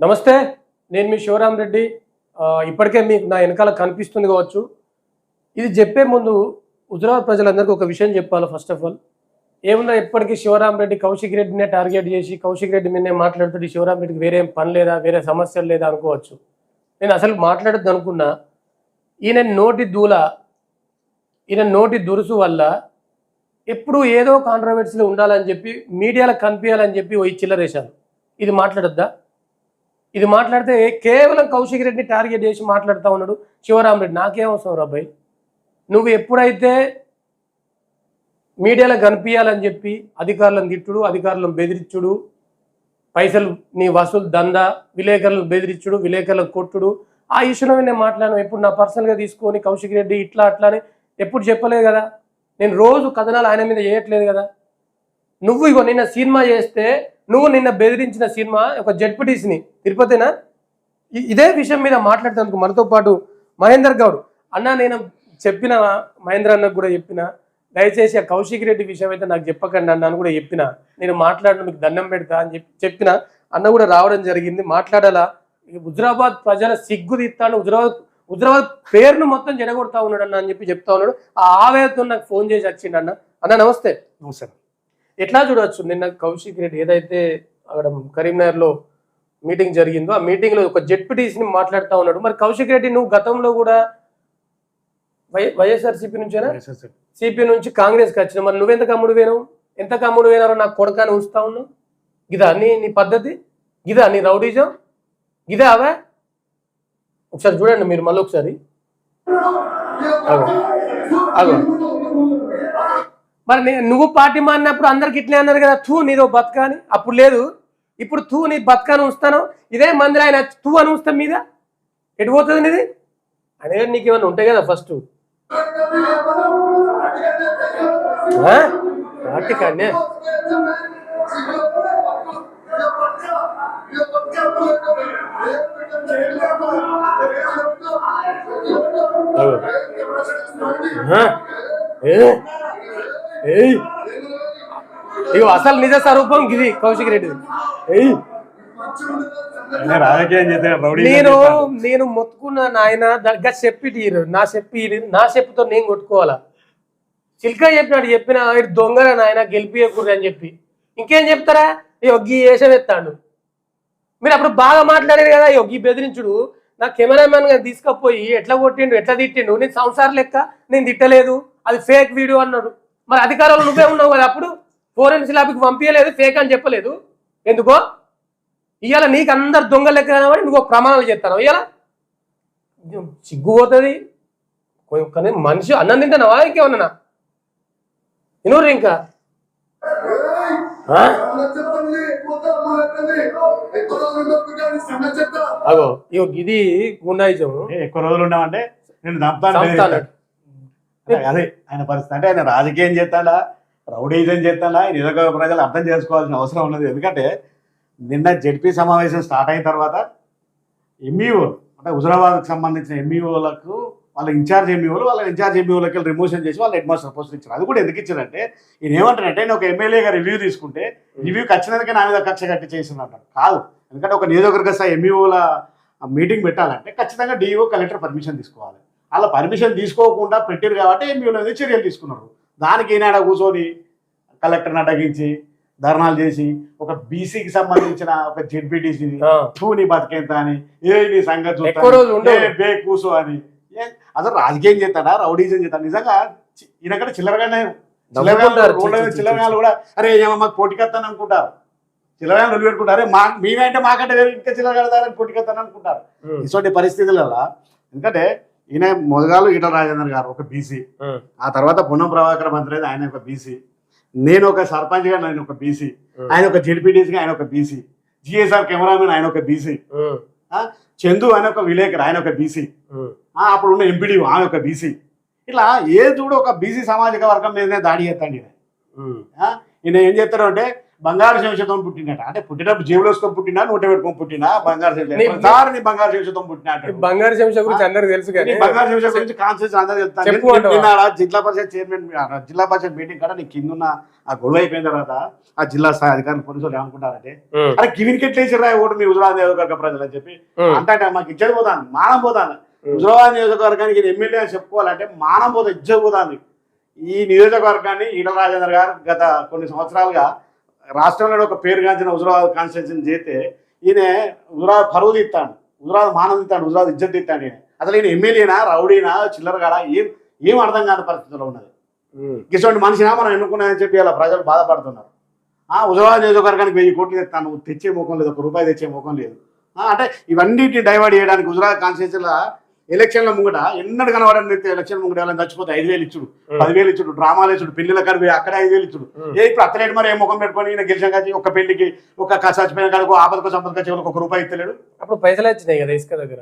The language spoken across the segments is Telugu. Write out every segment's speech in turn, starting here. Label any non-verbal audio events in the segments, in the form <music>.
నమస్తే నేను మీ శివరామ్ రెడ్డి. ఇప్పటికే మీకు నా వెనకాల కనిపిస్తుంది కావచ్చు. ఇది చెప్పే ముందు హుజరాబాద్ ప్రజలందరికీ ఒక విషయం చెప్పాలి ఫస్ట్ ఆఫ్ ఆల్ ఏమున్నా ఇప్పటికీ శివరామ్ రెడ్డి కౌశిక్ రెడ్డినే టార్గెట్ చేసి కౌశిక్ రెడ్డి మీదనే మాట్లాడుతుంటే శివరామ్ రెడ్డికి వేరే పని లేదా వేరే సమస్యలు లేదా అనుకోవచ్చు. నేను అసలు మాట్లాడద్దు అనుకున్నా. ఈయన నోటి దూల ఈయన నోటి దురుసు వల్ల ఎప్పుడు ఏదో కాంట్రవర్సీలు ఉండాలని చెప్పి మీడియాలో కనిపించాలని చెప్పి ఓ చిల్లరేశాను ఇది మాట్లాడొద్దా? ఇది మాట్లాడితే కేవలం కౌశిక్ రెడ్డిని టార్గెట్ చేసి మాట్లాడుతూ ఉన్నాడు శివరామ్ రెడ్డి. నాకేం అవసరం రాబాయ్ నువ్వు ఎప్పుడైతే మీడియాలో కనిపించాలని చెప్పి అధికారులను తిట్టుడు అధికారులను బెదిరించుడు పైసలు నీ వసూలు దందా విలేకరులను బెదిరించుడు విలేకరులను కొట్టుడు ఆ ఇష్యూలో నేను మాట్లాడాను. ఎప్పుడు నా పర్సనల్గా తీసుకొని కౌశిక్ రెడ్డి ఇట్లా అట్లా అని ఎప్పుడు చెప్పలేదు కదా. నేను రోజు కథనాలు ఆయన మీద చేయట్లేదు కదా. నువ్వు ఇగో నిన్న సినిమా చేస్తే నువ్వు నిన్న బెదిరించిన సినిమా ఒక జడ్పీటీసీని తిరుపతినా? ఇదే విషయం మీద మాట్లాడుతున్నందుకు మనతో పాటు మహేందర్ గౌడ్. అన్న నేను చెప్పిన మహేంద్ర అన్నకు కూడా చెప్పిన దయచేసి ఆ కౌశిక్ రెడ్డి విషయం అయితే నాకు చెప్పకండి అన్న అని కూడా చెప్పిన. నేను మాట్లాడిన మీకు దండం పెడతా అని చెప్పి చెప్పిన. అన్న కూడా రావడం జరిగింది. మాట్లాడాలా? హుజరాబాద్ ప్రజల సిగ్గు తీస్తాను హుజరాబాద్ హుజరాబాద్ పేరును మొత్తం జడగొడతా ఉన్నాడు అన్న అని చెప్పి చెప్తా ఉన్నాడు. ఆ ఆవేదతో నాకు ఫోన్ చేసి వచ్చిండు అన్న. అన్న నమస్తే. నమస్తే ఎట్లా చూడొచ్చు? నిన్న కౌశిక్ రెడ్డి ఏదైతే అక్కడ కరీంనగర్లో మీటింగ్ జరిగిందో ఆ మీటింగ్లో ఒక జెడ్పీటీసీని మాట్లాడుతా ఉన్నాడు. మరి కౌశిక్ రెడ్డి నువ్వు గతంలో కూడా వై వైఎస్ఆర్సీపీ నుంచేనా. సిపి నుంచి కాంగ్రెస్కి వచ్చిన మరి నువ్వెంత కమ్ముడు వేనావు ఎంత కమ్ముడు వేనారో నాకు కొడకాని ఉంచుతా ఉన్నావు? గిదా నీ నీ పద్ధతి? గిదా నీ రౌడీజం? గిదా అవే? ఒకసారి చూడండి మీరు మళ్ళీ ఒకసారి అగో అగో మరి నువ్వు పార్టీ మారినప్పుడు అందరికి ఇట్లే అన్నారు కదా తూ నీదో బతకాని అప్పుడు లేదు. ఇప్పుడు తూ నీ బతకాని ఉంచుతాను? ఇదే మందిలో ఆయన తూ అని ఉంచుతాం మీద? ఎటు పోతుంది నీది? అనే నీకు ఏమైనా ఉంటాయి కదా ఫస్ట్ పార్టీ కానీ ఇగో అసలు నిజ స్వరూపం గిది కౌశిక్ రెడ్డి రాజకీయం నేను నేను మొత్తుకున్న నాయన దగ్గర చెప్పి తీరు. నా చెప్పి నా చెప్పుతో నేను కొట్టుకోవాలా? చిల్కా చెప్పినాడు చెప్పిన "ఈడు దొంగరా నాయన గెలిపియకూడదు అని చెప్పి. ఇంకేం చెప్తారా? వేషం ఎత్తాడు. మీరు అప్పుడు బాగా మాట్లాడారు కదా ఈ ఒగ్గి బెదిరించుడు. నా కెమెరామెన్గా తీసుకపోయి ఎట్లా కొట్టిండు ఎట్లా తిట్టిండు? నేను సంసారం లెక్క నేను తిట్టలేదు. అది ఫేక్ వీడియో అన్నాడు. మరి అధికారంలో నువ్వే ఉన్నావు కదా అప్పుడు ఫోరెన్సిక్ ల్యాబ్కి పంపించలేదు ఫేక్ అని చెప్పలేదు. ఎందుకో? ఇవాళ నీకు అందరు దొంగ లెక్క కనబడి నువ్వు ప్రమాణాలు చేస్తాను ఇవాళ సిగ్గు పోతుంది. కొ- కానీ మనిషి అన్నం తింటానవా? ఇంకేమన్నా? ఇనూరు ఇంకా? అగో ఇది గుండాయిజం. ఎక్కువ రోజులు ఉన్నామంటే నేను చంపుతాను చంపుతాను. అదే ఆయన పరిస్థితి అంటే ఆయన రాజకీయం చేస్తాడా? రౌడీజం చేస్తాడా? ఈ నియోజకవర్గ ప్రజలు అర్థం చేసుకోవాల్సిన అవసరం ఉన్నది. ఎందుకంటే నిన్న జడ్పీ సమావేశం స్టార్ట్ అయిన తర్వాత ఎంఈఓ అంటే హుజరాబాద్కి సంబంధించిన ఎంఈఓలకు వాళ్ళ ఇన్ఛార్జ్ ఎంఈఓలు వాళ్ళ ఇన్ఛార్జ్ ఎంఈఓలకి రిమోషన్ చేసి వాళ్ళు హెడ్ మాస్టర్ పోస్ట్ ఇచ్చారు అది కూడా ఎందుకు ఇచ్చారంటే ఈయన ఏమంటారంటే నేను ఒక ఎమ్మెల్యేగా రివ్యూ తీసుకుంటే రివ్యూకి వచ్చినందుకే నా మీద కక్ష కట్టి చేసినట్టు కాదు. ఎందుకంటే ఒక నియోజకవర్గ స్థాయి ఎంఈఓల మీటింగ్ పెట్టాలంటే ఖచ్చితంగా డిఓ కలెక్టర్ పర్మిషన్ తీసుకోవాలి. అలా పర్మిషన్ తీసుకోకుండా పెట్టారు కాబట్టి మీద చర్యలు తీసుకున్నారు. దానికి ఈనాడ కూర్చొని కలెక్టర్ని అడ్డగించి ధర్నాలు చేసి ఒక బీసీకి సంబంధించిన ఒక జెడ్పీటీసీని ఆ. తూ నీ బతికేంత అని ఏ నీ సంగతి బే కూసో అని. అసలు రాజకీయం చేస్తాడా? రౌడీజం చేస్తాడా? నిజంగా ఈయనక్కడ చిల్లరగానే చిల్లరగాలు కూడా అరే ఏమో మాకు పోటీకత్తాను అనుకుంటారు చిల్లరగాలు నిలబెట్టుకుంటారు పెట్టుకుంటారు మా మేమంటే మాకంటే ఇంకా చిల్లరగడతారని పోటీకత్తాను అనుకుంటారు. ఇటువంటి పరిస్థితులలో ఎందుకంటే ఈయన మొదగాలు ఈటల రాజేందర్ గారు ఒక బీసీ ఆ. తర్వాత పున్నం ప్రభాకర్ మంత్రి ఆయన ఒక బీసీ నేను ఒక సర్పంచ్గా నేను ఒక బీసీ ఆయన ఒక జెడ్పీటీసీగా ఆయన ఒక బీసీ జిఎస్ఆర్ కెమెరామెన్ ఆయన ఒక బీసీ చందు ఆయన ఒక విలేకరు ఆయన ఒక బీసీ. అప్పుడు ఉన్న ఎంపీడీ ఆమె ఒక బీసీ ఇట్లా ఏ చూడు ఒక బీసీ సామాజిక వర్గం మీదనే దాడి చేస్తాడు ఈయన. ఈయన ఏం చేస్తాడు అంటే బంగారు శంషతో పుట్టినట అంటే పుట్టినప్పుడు జేబులో వేసుకొని పుట్టినా నూట పెట్టుకొని పుట్టినా? బంగారు నీ బంగారు శంషతో పుట్టినా ఈ అంటాడు. బంగారు శంష గురించి అందరికి తెలుసు కానీ బంగారు శంష గురించి కాన్సెన్స్ అందరూ చెప్తాను జిల్లా పరిషత్ చైర్మన్ జిల్లా పరిషత్ మీటింగ్ కాడ నీ కింద ఆ గొడవ అయిపోయిన తర్వాత ఆ జిల్లా స్థాయి అధికారులు పోలీసులు ఏమనుకుంటారంటే అరే గివిన్ కెట్లేసిరా ఓటు మీ హుజరాబాద్ నియోజకవర్గ ప్రజలు అని చెప్పి. అంటే మాకు ఇచ్చేది పోతాను మానం పోతాను. హుజరాబాద్ నియోజకవర్గానికి ఎమ్మెల్యే అని చెప్పుకోవాలంటే మానం పోతే ఇజ్జత పోతాంది ఈ నియోజకవర్గాన్ని ఈటల రాజేంద్ర గారు గత కొన్ని సంవత్సరాలుగా రాష్ట్రంలో ఒక పేరుగాంచిన హుజరాబాద్ కాన్స్టిట్యూన్సీ చేస్తే ఈయన హుజరాబాద్ పరువు తీస్తాడు హుజరాబాద్ మానం తీస్తాడు హుజరాబాద్ ఇజ్జత్ తీస్తాడు ఈయన. అసలు ఈయన ఎమ్మెల్యేనా రౌడీనా చిల్లరగాడా ఏం ఏం అర్థం కాని పరిస్థితిలో ఉన్నది. ఇటువంటి మనిషినా మనం ఎన్నుకున్నాయని చెప్పి అలా ప్రజలు బాధపడుతున్నారు. ఆ హుజరాబాద్ నియోజకవర్గానికి వెయ్యి కోట్లు తెస్తాను తెచ్చే ముఖం లేదు ఒక రూపాయి తెచ్చే ముఖం లేదు. అంటే ఇవన్నిటిని డైవర్ట్ చేయడానికి హుజరాబాద్ కాన్స్టిట్యూన్సీలో ఎలక్షన్ల ముంగట ఎన్నడు కనబడని ఎలక్షన్ ముంగట ఎవరైనా చచ్చిపోతే ఐదు వేలు ఇచ్చుడు. పదివేలు ఇచ్చుడు డ్రామాలు ఇచ్చుడు పెళ్ళిల కడిపి అక్కడ ఐదు వేలు ఇచ్చుడు. ఏ ఇప్పుడు అత్తలేడు మరి ఏ ముఖం పెట్టుకొని ఈయన గెలిచాం కాచి ఒక పెళ్ళికి ఒక చచ్చిపోయిన కాడికి ఆపదకు సంపదకు వచ్చే ఒక రూపాయి ఇస్తలేడు అప్పుడు పైసలు వచ్చినాయి కదా ఇసుక దగ్గర?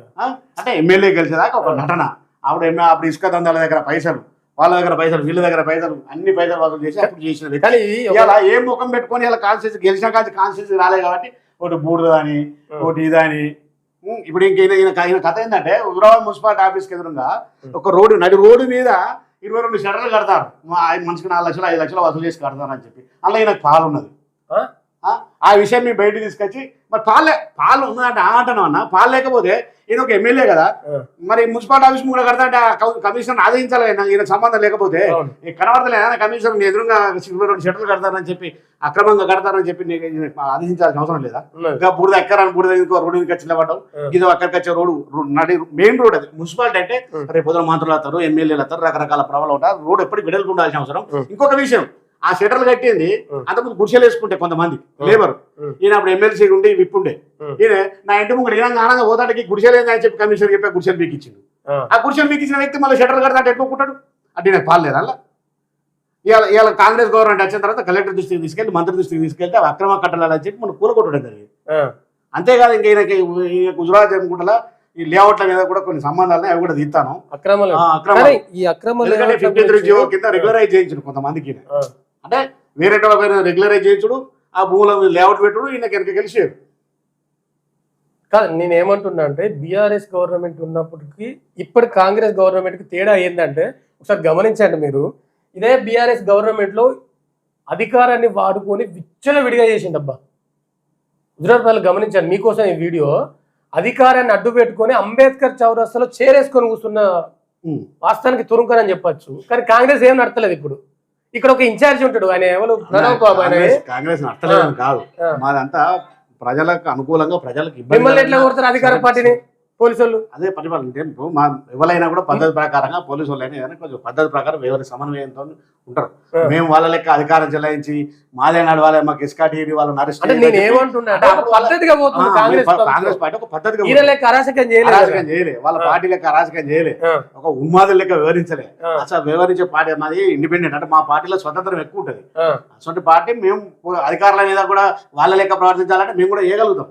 అంటే ఎమ్మెల్యే గెలిచేదాకా ఒక నటన అప్పుడు ఎమ్మె అప్పుడు ఇసుక దందాల దగ్గర పైసలు వాళ్ళ దగ్గర పైసలు వీళ్ళ దగ్గర పైసలు అన్ని పైసలు వసూలు చేసి అప్పుడు చేసిన వ్యక్తి కానీ ఇలా ఏ ముఖం పెట్టుకొని ఇలా కాన్స్టిట్యూన్సీ గెలిచిన కాదు కాన్స్టిట్యూన్సీ రాలేదు కాబట్టి ఒకటి బూడిద అని ఒకటి ఇదని ఇప్పుడు ఇంక ఈయన కథ ఏంటంటే హుజరాబాద్ మున్సిపాలిటీ ఆఫీస్కి ఎదురుగా ఒక రోడ్డు నడి రోడ్డు మీద ఇరవై రెండు షటర్లు కడతారు. మనిషికి నాలుగు లక్షలు ఐదు లక్షలు వసూలు చేసి కడతారు అని చెప్పి. అలా ఈయనకు పాలు ఉన్నది. ఆ? విషయం మీ బయటకు తీసుకొచ్చి మరి పాలే పాలు ఉన్నదంటే ఆ అంటున్నాం అన్న పాలు లేకపోతే ఈయన ఒక ఎమ్మెల్యే కదా మరి మున్సిపాలిటీ ఆఫీస్ కూడా కడతా అంటే కమిషన్ ఆదరించాలి ఈయన సంబంధం లేకపోతే కనబడతలేదు కమిషన్ ఎదురుగా రెండు షటర్లు కడతారని చెప్పి అక్రమంగా కడతారని చెప్పి ఆదేశించాల్సిన అవసరం లేదా. ఇంకా బూడిద ఎక్కరాని బూడిద ఇంకో రోడ్డు ఇంకా చిల్లబడ్డావు ఆ. ఇది అక్కడికి వచ్చే రోడ్డు నడి మెయిన్ రోడ్ అది మున్సిపాలిటీ అంటే. రేపు పొద్దున మంత్రులు వస్తారు ఎమ్మెల్యేలు వస్తారు రకరకాల ప్రభావాలు ఉంటారు రోడ్ ఎప్పటికి విడలకు ఉండాల్సిన అవసరం. ఇంకొక విషయం ఆ షటర్లు కట్టింది. అంతకుముందు గుడిసెలు వేసుకుంటే కొంతమంది. లేబర్. ఈయన అప్పుడు ఎమ్మెల్సీ ఉండి విప్పుండే ఉం. ఈయన నా ఇంటి ముందు ఈయన ఆనందంగా పోతాడికి గుడిసెలు ఏందని చెప్పి కమిషనర్ చెప్పి గుడిసెలు పీకిచ్చిండు ఆ, గుడిసెలు పీకించిన వ్యక్తి మళ్ళీ షటర్ కడతా ఎట్టుకుంటాడు అంటే నాకు పాలేదు అలా ఇవాళ ఇవాళ కాంగ్రెస్ గవర్నమెంట్ వచ్చిన తర్వాత కలెక్టర్ దృష్టికి తీసుకెళ్ళి మంత్రి దృష్టికి తీసుకెళ్తే అవి అక్రమ కట్టడాలని చెప్పి మనం కూలగొట్టడం జరిగింది అంతేకాదు ఇంకా ఈయనకి ఈ గుజరాత్ అనుకుంటా ఈ లేఅవుట్ల మీద కూడా కొన్ని సంబంధాలు అవి కూడా తీస్తాను. కానీ ఈ ఏమంటారు ఫిఫ్టీ త్రీ కింద రెగ్యులరైజ్ చేయించడు కొంతమందికి ఈయన. అంటే వేరే పైన రెగ్యులరైజ్ చేయించుడు ఆ భూముల లేఅవుట్ పెట్టుడు ఈయన వెనక గెలిచాడు కాదు నేను ఏమంటున్నా అంటే బీఆర్ఎస్ గవర్నమెంట్ ఉన్నప్పటికీ ఇప్పటి కాంగ్రెస్ గవర్నమెంట్కి తేడా ఏంటంటే ఒకసారి గమనించండి మీరు ఇదే బీఆర్ఎస్ గవర్నమెంట్లో అధికారాన్ని వాడుకొని విచ్చల విడిగా చేసిండబ్బా. గుజరాత్ వాళ్ళు గమనించండి మీకోసం ఈ వీడియో అధికారాన్ని అడ్డు పెట్టుకొని అంబేద్కర్ చౌరస్తాలో చేరేసుకొని కూర్చున్న. వాస్తవానికి తురుంకని చెప్పొచ్చు. కానీ కాంగ్రెస్ ఏం నడతలేదు ఇప్పుడు. ఇక్కడ ఒక ఇన్ఛార్జ్ ఉంటాడు. ఆయన ఎవరు? ప్రణవ్ బాబు కాంగ్రెస్ కాదు. మాదంతా ప్రజలకు అనుకూలంగా ప్రజలకు మిమ్మల్ని ఎట్లా కొడతారు అధికార పార్టీని? పోలీసు వాళ్ళు అదే పరిపాలన అంటే ఇప్పుడు మా ఎవరైనా కూడా పద్ధతి ప్రకారంగా పోలీసు వాళ్ళైనా ఏదైనా కొంచెం పద్ధతి ప్రకారం ఎవరి సమన్వయంతో ఉంటారు. మేము వాళ్ళ లెక్క అధికారం చెలాయించి మాదే నడవాలి మాకు ఇస్కాటి వాళ్ళని అరెస్ట్ అంటే నేను ఏమంటున్నా అంటే ఒక పద్ధతిగా పోతుంది కాంగ్రెస్. పార్టీ. ఒక పద్ధతిగా ఈయన లెక్క అరాచకం చేయలేదు చేయలే వాళ్ళ. పార్టీ లెక్క అరాజకం చేయలే ఒక ఉన్మాదుల లెక్క వివరించలే. అసలు వివరించే పార్టీ మాది ఇండిపెండెంట్ అంటే మా పార్టీలో స్వతంత్రం ఎక్కువ ఉంటుంది. అటువంటి పార్టీ మేము అధికారుల మీద కూడా వాళ్ళ లెక్క ప్రవర్తించాలంటే మేము కూడా చేయగలుగుతాం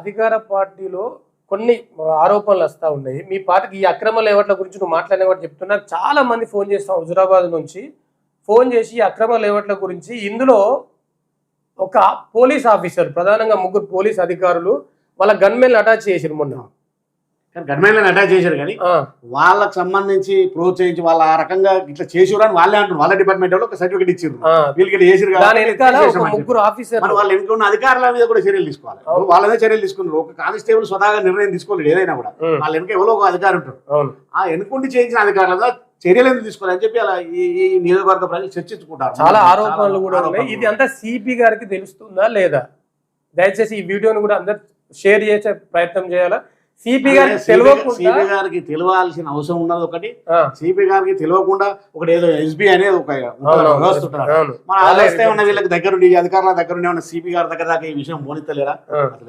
అధికార పార్టీలో కొన్ని ఆరోపణలు వస్తూ ఉన్నాయి. మీ పార్టీకి ఈ అక్రమ లేవట్ల గురించి నువ్వు మాట్లాడిన కూడా చెప్తున్నా. చాలా మంది ఫోన్ చేస్తాం హుజురాబాద్ నుంచి. ఫోన్ చేసి ఈ అక్రమ లేవట్ల గురించి ఇందులో ఒక పోలీస్ ఆఫీసర్ ప్రధానంగా ముగ్గురు పోలీస్ అధికారులు వాళ్ళ గన్మెన్లు అటాచ్ చేసిరు మొన్న. కానీ గవర్నమెంట్ అటాచ్ చేశారు కానీ వాళ్ళకి సంబంధించి ప్రోత్సహించి వాళ్ళ ఆ రకంగా ఇట్లా చేసిరు అని వాళ్ళే అంటారు వాళ్ళ డిపార్ట్మెంట్ వాళ్ళు ఒక సర్టిఫికేట్ ఇచ్చారు. వీళ్ళకి ఇట్లా చేసిరు ఆఫీసర్ వాళ్ళు వెనుక ఉన్న అధికారుల మీద కూడా చర్యలు తీసుకోవాలి. అవును. వాళ్ళ మీద చర్యలు తీసుకున్నారు. ఒక కానిస్టేబుల్ స్వతహాగా నిర్ణయం తీసుకోలేదు ఏదైనా కూడా. వాళ్ళ వెనుక ఎవరో ఒక అధికారి ఉంటారు. ఆ వెనుకుండి చేయించిన అధికారుల చర్యలు ఎందుకు తీసుకోవాలని చెప్పి అలా ఈ నియోజకవర్గ ప్రజలు చర్చించుకుంటారు. చాలా ఆరోపణలు కూడా ఉన్నాయి. ఇది అంతా సిపి గారికి తెలుస్తుందా లేదా? దయచేసి ఈ వీడియోని కూడా అందరు షేర్ చేసే ప్రయత్నం చేయాలా? సిపి గారికి సిపి గారికి తెలియాల్సిన అవసరం ఉన్నది ఒకటి. సిపి గారికి తెలియకుండా ఒకటి ఏదో ఎస్బీ అనేది ఒక అవును. మన ఆలోచిస్తే ఉన్న వీళ్ళకి దగ్గరుండి ఈ అధికారుల దగ్గరుండి ఉన్న సిపి గారి దగ్గర దాకా ఈ విషయం పోనిస్తలేరా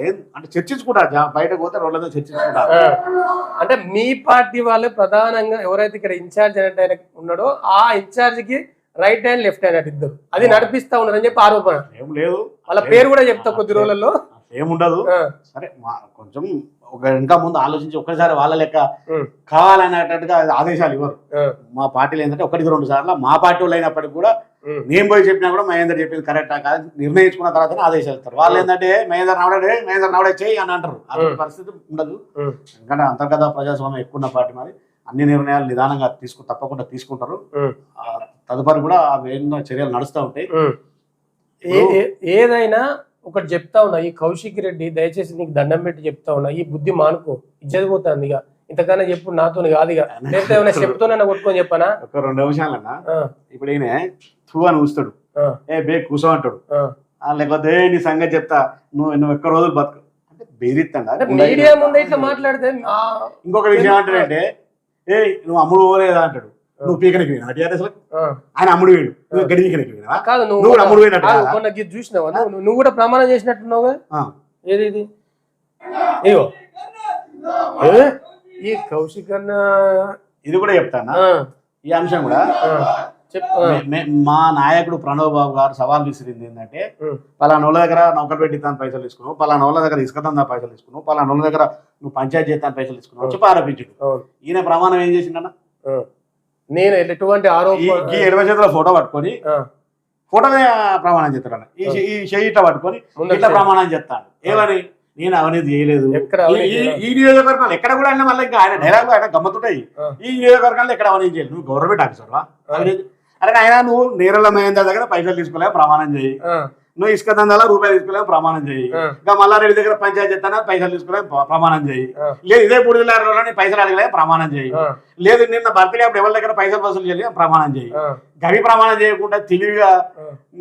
ఏం అంటే చర్చించుకుంటారు బయటకు పోతే రోడ్ల మీద చర్చించుకుంటారు. అంటే మీ పార్టీ వాళ్ళే ప్రధానంగా ఎవరైతే ఇక్కడ ఇన్ఛార్జ్ ఆయన ఉన్నాడో ఆ ఇన్ఛార్జ్కి రైట్ హ్యాండ్ లెఫ్ట్ హ్యాండ్ అటు ఇద్దరు. అది నడిపిస్తా ఉన్నారని చెప్పి ఆరోపణ. ఏం లేదు. వాళ్ళ పేరు కూడా చెప్తా కొద్ది రోజులలో. ఏముండదు సరే కొంచెం ఒక ఇంకా ముందు ఆలోచించి ఒక్కసారి వాళ్ళ లెక్క కావాలనేటట్టుగా ఆదేశాలు ఇవ్వరు. మా పార్టీలు ఏంటంటే ఒకటికి రెండు సార్లు మా పార్టీ వాళ్ళు అయినప్పటికీ కూడా నేను పోయి చెప్పినా కూడా మహేందర్ చెప్పింది కరెక్టా కాదు నిర్ణయించుకున్న తర్వాత ఆదేశాలు ఇస్తారు. వాళ్ళు ఏంటంటే మహేందర్ నవడే మహేందర్ నవడే చేయి అని అంటారు. ఉమ్. పరిస్థితి ఉండదు. ఎందుకంటే అంతర్గత ప్రజాస్వామ్యం ఎక్కువ ఉన్న పార్టీ మరి. అన్ని నిర్ణయాలు నిదానంగా తీసుకు తప్పకుండా తీసుకుంటారు. తదుపరి కూడా ఆ చర్యలు నడుస్తూ ఉంటాయి. ఏదైనా ఒకటి చెప్తా ఉన్నా ఈ కౌశిక్ రెడ్డి దయచేసి నీకు దండం పెట్టి చెప్తా ఉన్నా ఈ బుద్ధి మానుకో ఇజ్జది పోతుంది ఇక. ఇంతకన్నా చెప్పు నాతో కాదు ఇక. లేకపోతే ఏమైనా చెప్తూనన్నా కొట్టుకొని చెప్పనా? ఒక రెండు నిమిషాలన్నా ఇప్పుడు ఈయన తూ అని ఊస్తాడు. ఏ బే కూసో అంటాడు. లేకపోతే "ఏ, నీ సంగతి చెప్తా. నువ్వు నువ్వు ఒక్క రోజులు బతుకు. అంటే బెదిరిస్తాడా? అంటే మీడియా ముందు ఇట్లా మాట్లాడితే ఇంకొక విషయం ఏంటంటే ఏ నువ్వు అమ్ముడు పోలేదా అంటాడు. నువ్వు పీకనికి పోయినా ఆ, ఆయన అమ్ముడు వేడు నువ్వు పోయినా కాదు నువ్వు నువ్వు అమ్ముడు పోయినట్టు? మొన్న గీత చూసినావా? నువ్వు నువ్వు కూడా ప్రమాణం చేసినట్టున్నావు. ఏది ఇది? ఇగో? ఈ కౌశిక్ అన్న ఇది కూడా చెప్తానా? ఈ అంశం కూడా? మే- నాయకుడు ప్రణవ్ బాబు గారు సవాల్ విసిరింది ఏంటంటే పలానా వాళ్ళ దగ్గర నౌకర్ పెట్టిస్తాను పైసలు తీసుకున్నావు పలానా వాళ్ళ దగ్గర ఇసుకతందా పైసలు తీసుకున్నావు పలానా వాళ్ళ దగ్గర నువ్వు పంచాయతీ చేస్తాను పైసలు తీసుకున్నావు చెప్పి ఆరోపించుడు అవును. ఈయన ప్రమాణం ఏం చేసిండన్న? ఆ. నేను ఎటువంటి ఆరోపణ ఈ ఎడమ చేతిలో ఫోటో పట్టుకొని ఫోటోనే ప్రమాణం చేస్తాడు ఈ ఈ చెయ్యి ఇట్లా పట్టుకొని ఇట్లా. ప్రమాణం చేస్తాడు. ఏమని? నేను అవినీతి చేయలేదు. ఈ- నియోజకవర్గాలు ఎక్కడ కూడా అయినా మళ్ళీ ఇంకా ఆయన డైలాగ్ ఆయన గమ్మతుంటాయి. ఈ నియోజకవర్గాల్లో ఎక్కడ అవినీతి చేయలేదు. నువ్వు గవర్నమెంట్ ఆఫీసర్ అవినీతి. అరే ఆయన నువ్వు నీరల మహేందర్ దగ్గర పైసలు తీసుకోలేవు ప్రమాణం చేయి. నువ్వు ఇసుక దందాల రూపాయలు తీసుకోలేవు ప్రమాణం చేయి. ఇంకా మల్లారెడ్డి దగ్గర పంచాయతీ చేస్తానా పైసలు తీసుకోలేవు ప్ర- ప్రమాణం చేయి. లేదు ఇదే బుడిదిలారలో నీ పైసలు అడగలే ప్రమాణం చేయి లేదు నిన్న బర్త్డే అప్పుడు ఎవరి దగ్గర పైసలు వసూలు చేయలేదు ప్రమాణం చేయి గవి ప్రమాణం చేయకుండా తెలివిగా.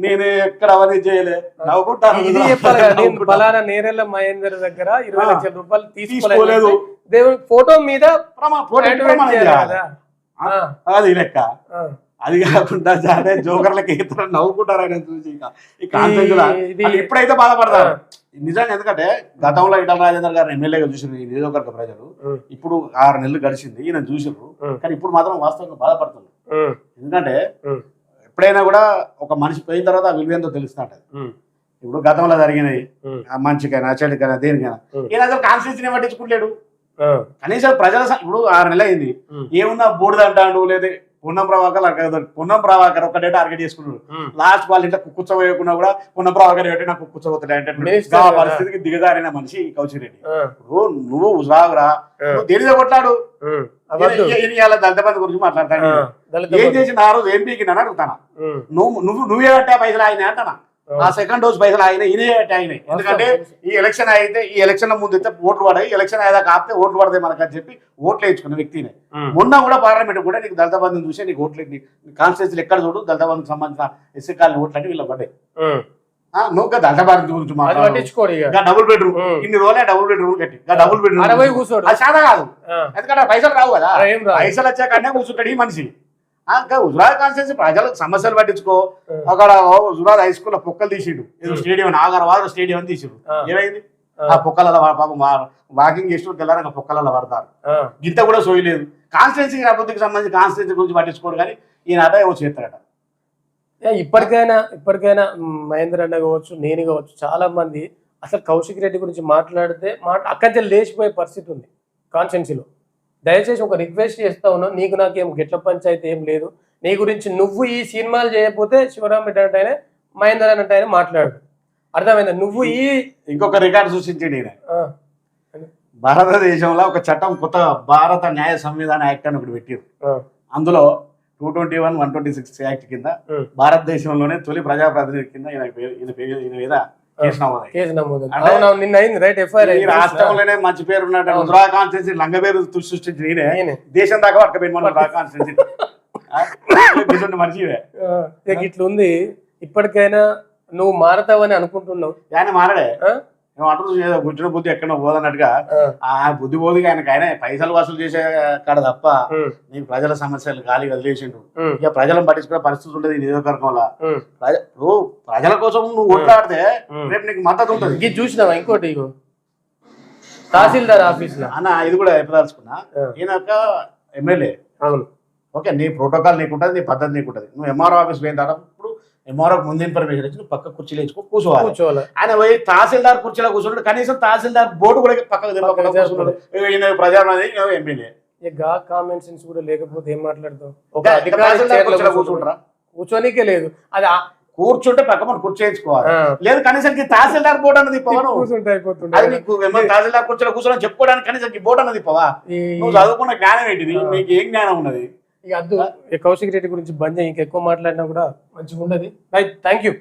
నేను ఎక్కడ అవన్నీ చేయలే నవ్వుకుంటాను ఇది చెప్పాలి కదా నేను నవ్వుకుంటాను. బలానా నేరెళ్ళ మహేందర్ దగ్గర ఇరవై. లక్షల రూపాయలు తీసుకోలేదు. దేవుని ఫోటో మీద ఫోటో అది లెక్క. అది కాకుండా జానే జోకర్లకి ఇతర నవ్వుకుంటారు ఆయన చూసి ఇక. ఇప్పుడైతే బాధపడతారు. నిజంగా ఎందుకంటే గతంలో ఇటల రాజేందర్ గారిని ఎమ్మెల్యేగా చూసిన ఈ నియోజకవర్గ ప్రజలు ఇప్పుడు ఆరు నెలలు గడిచింది ఈయన చూసిర్రు. ఉమ్, కానీ ఇప్పుడు మాత్రం వాస్తవంగా బాధపడుతుంది ఎందుకంటే ఎప్పుడైనా కూడా ఒక మనిషి పోయిన తర్వాత ఆ విలువ ఏందో తెలుస్తుంటది ఇప్పుడు గతంలో జరిగినాయి ఉమ్, ఆ మంచికైనా చెడుకైనా దేనికైనా. ఈయన అసలు కాన్స్టిట్యూన్సీని పట్టించుకుంటాడు ఆ, కనీసం ప్రజల ఇప్పుడు ఆరు నెలలు అయింది. ఏమున్నా బూడిద అంటాడు లేదా పున్నం ప్రభాకర్ అక్కడ పున్నం ప్రభాకర్ ఒకటే టార్గెట్ చేసుకున్నాడు. లాస్ట్ వాళ్ళ ఇంట్లో కుక్కుచ్చవేయకున్నా కూడా పున్నం ప్రభాకర్ పెట్టి నాకు కుక్కుచ్చబోతాడు అంటే ఆ. పరిస్థితికి దిగజారిన మనిషి కౌశిరెడ్డి నువ్వు ఉజాగురా ఆ, నువ్వు దేనిదో కొట్లాడు? దళిత బంధు గురించి మాట్లాడతాను. ఏం. చేసిన ఆ రోజు? ఏం పీకినా అడుగుతాను? నువ్వు నువ్వు నువ్వే కట్టా పైసలు ఆయన అంటానా? ఆ, సెకండ్ డోస్ పైసలు ఆయన ఈయనే ఆయన. ఎందుకంటే ఈ ఎలక్షన్ అయితే ఈ ఎలక్షన్ ముందు అయితే ఓట్లు పడాయి. ఎలక్షన్ అయ్యాక కాపితే ఓట్లు పడతాయి మనకు అని చెప్పి ఓట్లు వేయించుకున్న వ్యక్తినే. మొన్న కూడా పార్లమెంట్ కూడా నీకు దళిత బంధుని చూసి నీకు ఓట్లు కాన్స్టిట్యూన్సీలు ఎక్కడ చూడు? దళిత బంధుకు సంబంధించిన ఎస్సీ కాలనీ ఓట్లు అంటే వీళ్ళకి పడ్డాయి. నువ్వు దళిత గురించి డబుల్ బెడ్రూమ్. ఇన్ని రోజులే డబుల్ బెడ్రూమ్ కట్టి. డబుల్ బెడ్రూమ్ కూర్చోడు. అది చాలా కాదు. ఎందుకంటే పైసలు రావు కదా. పైసలు వచ్చాకనే కూర్చుంటాడు ఈ మనిషి. హుజరాబాద్ కాన్స్టిట్యూన్సీ ప్రజలకు సమస్యలు పట్టించుకో. అక్కడ హుజరాబాద్ హై స్కూల్లో పొక్కలు తీసిండు. ఏదో. స్టేడియం నాగరవాద స్టేడియం తీసిండు. ఆ. ఏమైంది? ఆ, పొక్కలలో పాపం వాకింగ్ చేస్తూ తెల్లారంగా పొక్కలలో పడతారు. గింత కూడా సోయలేదు కాన్స్టిట్యున్సీ అభివృద్ధికి సంబంధించి కాన్స్టిట్యున్సీ గురించి పట్టించుకోడు కానీ ఈయన అట ఏమో చేస్తాడట. ఏ, ఇప్పటికైనా ఇప్పటికైనా మహేందర్ అన్న కావచ్చు నేను కావచ్చు చాలా మంది అసలు కౌశిక్ రెడ్డి గురించి మాట్లాడితే మాట అక్కడి లేచిపోయే పరిస్థితి ఉంది కాన్స్టెన్సీలో దయచేసి ఒక రిక్వెస్ట్ చేస్తా ఉన్నాను నీకు నాకేం గిట్ల పంచాయతీ ఏం లేదు. నీ గురించి నువ్వు ఈ సినిమాలు చేయకపోతే శివరామ్ రెడ్డి అంటే మహేందర్ అన్నట్టు ఆయన మాట్లాడు. అర్థమైందా? నువ్వు ఈ ఇంకొక రికార్డు ఆ, భారతదేశంలో ఒక చట్టం కొత్త భారత న్యాయ సంవిధాన యాక్ట్ అని ఒకటి పెట్టారు. అందులో two twenty one one twenty six act కింద. భారతదేశంలోనే తొలి ప్రజాప్రతినిధి కింద ఈయన ఈయన మీద కేసు నమోదైంది కేసు నమోదు అంటే- అవునవును నిన్న అయింది. రైట్ ఎఫ్ఐఆర్ ఈ రాష్ట్రంలోనే మంచి పేరు కాన్స్టిట్యూన్సీ లంగ దేశం దాకా పట్టుకపోయింది మన హుజరా కాన్స్టిట్యూన్సీ. ఇటువంటి <laughs> మనిషి ఇదే. ఇట్లా ఉంది ఇప్పటికైనా నువ్వు మారతావని అనుకుంటున్నావు. ఆయన మారడే. ఆ? ఏమో అంటారు ఏదో గుజ్జున బుద్ధి ఎక్కడ పోదన్నట్టుగా ఆ, బుద్ధి పోదిగా ఆయనకు ఆయన పైసలు వసూలు చేసే కాడ తప్ప నీకు ప్రజల సమస్యలు గాలి వదిలేసిండు ఇక ప్రజలను పట్టించుకునే పరిస్థితి ఉంటుంది ఈ నియోజకవర్గంలో. ఇప్పుడు ప్రజల కోసం నువ్వు ఓట్లాడితే ఉమ్. రేపు నీకు మద్దతు ఉంటుంది. ఇది చూసినావా ఇంకోటి తహసీల్దార్ ఆఫీస్లో అన్న ఇది కూడా చెప్పదలుచుకున్నా. ఈయన ఎమ్మెల్యే. అవును. ఓకే నీ ప్రోటోకాల్ నీకు ఉంటుంది నీ పద్ధతి నీకు ఉంటుంది నువ్వు ఎంఆర్ఓ ఆఫీస్ పోయిన తర్వాత ఇప్పుడు ఎంఆర్ఓ ముందు ఇన్ఫర్మేషన్ ఇచ్చి పక్క కుర్చీలో వేసుకో కూర్చోవాలి. ఆయన పోయి తహసీల్దార్ కుర్చీలో కూర్చున్నాడు కనీసం తహసీల్దార్ బోర్డు కూడా పక్కకు తిరగకుండా కూర్చున్నాడు. ప్రజాప్రతినిధి ఎమ్మెల్యే సెన్స్ కూడా లేకపోతే ఏం కుర్చీలో కూర్చుంటారా? కూర్చోనికే లేదు. అది కూర్చుంటే పక్క మనం కూర్చేయించుకోవాలి లేదు కనీసం తహసీల్దార్ బోర్డు అన్నది తహసీల్దార్ కూర్చొని కూర్చొని చెప్పుకోవడానికి కనీసం బోర్డు అన్నది పవా నువ్వు చదువుకున్న జ్ఞానం ఏంటిది? నీకు ఏం జ్ఞానం ఉన్నది? ఇక అద్దు. కౌశిక్ రెడ్డి గురించి బంద్ చేయి. ఇంకెక్కువ మాట్లాడినా కూడా మంచిగా ఉండదు. రైట్ థ్యాంక్ యూ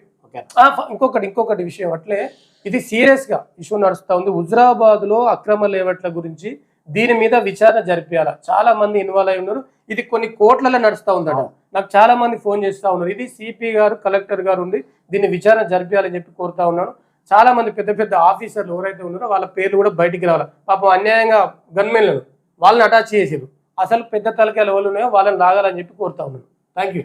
ఇంకొకటి ఇంకొకటి విషయం. అట్లే ఇది సీరియస్గా ఇష్యూ నడుస్తా ఉంది. హుజరాబాద్లో అక్రమ లేవట్ల గురించి దీని మీద విచారణ జరిపించాల చాలా మంది ఇన్వాల్వ్ అయి ఉన్నారు. ఇది కొన్ని కోట్లలో నడుస్తా ఉందట. నాకు చాలా మంది ఫోన్ చేస్తా ఉన్నారు. ఇది సిపి గారు కలెక్టర్ గారు ఉండి దీన్ని విచారణ జరిపించాలని చెప్పి కోరుతా ఉన్నాను. చాలా మంది పెద్ద పెద్ద ఆఫీసర్లు ఎవరైతే ఉన్నారో వాళ్ళ పేర్లు కూడా బయటికి రావాలి? పాపం అన్యాయంగా గన్మెన్లను వాళ్ళని అటాచ్ చేసారు. అసలు పెద్ద తలకాయలు ఎవరు ఉన్నాయో వాళ్ళని లాగాలని చెప్పి కోరుతా ఉన్నాను. Thank you